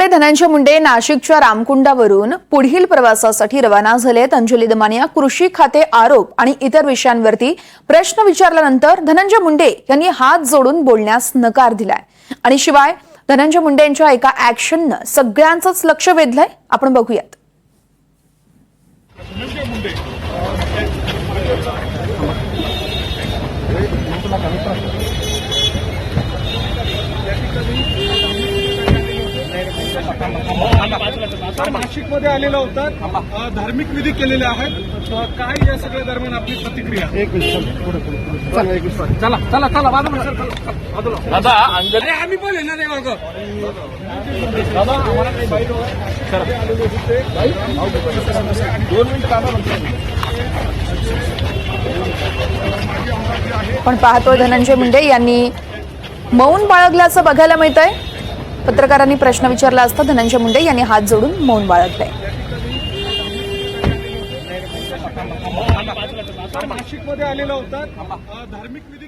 ते धनंजय मुंडे नाशिकच्या रामकुंडावरून पुढील प्रवासासाठी रवाना झाले अंजली दमानिया कृषी खाते आरोप आणि इतर विषयांवरती प्रश्न विचारल्यानंतर धनंजय मुंडे यांनी हात जोडून बोलण्यास नकार दिलाय. आणि शिवाय धनंजय मुंडे यांच्या एका ऍक्शननं सगळ्यांचंच लक्ष वेधलंय. आपण बघूयात. नाशिकमध्ये आलेला होता. धार्मिक विधी केलेले आहेत. काय या सगळ्या दरम्यान आपली प्रतिक्रिया? एक मिनिट चला चला. चला चला बाजूला सर. दादा अंजली. आम्ही पण येणार आहे मागं. दादा, आम्हाला काही बाईट वगैरे आलेले होते. दोन मिनिट. पण पाहतोय धनंजय मुंडे यांनी मौन बाळगल्याचं बघायला मिळतंय. पत्रकारांनी प्रश्न विचारला असता धनंजय मुंडे यांनी हात जोडून मौन बाळगले. नाशिकमध्ये आलेला होता. धार्मिक विधी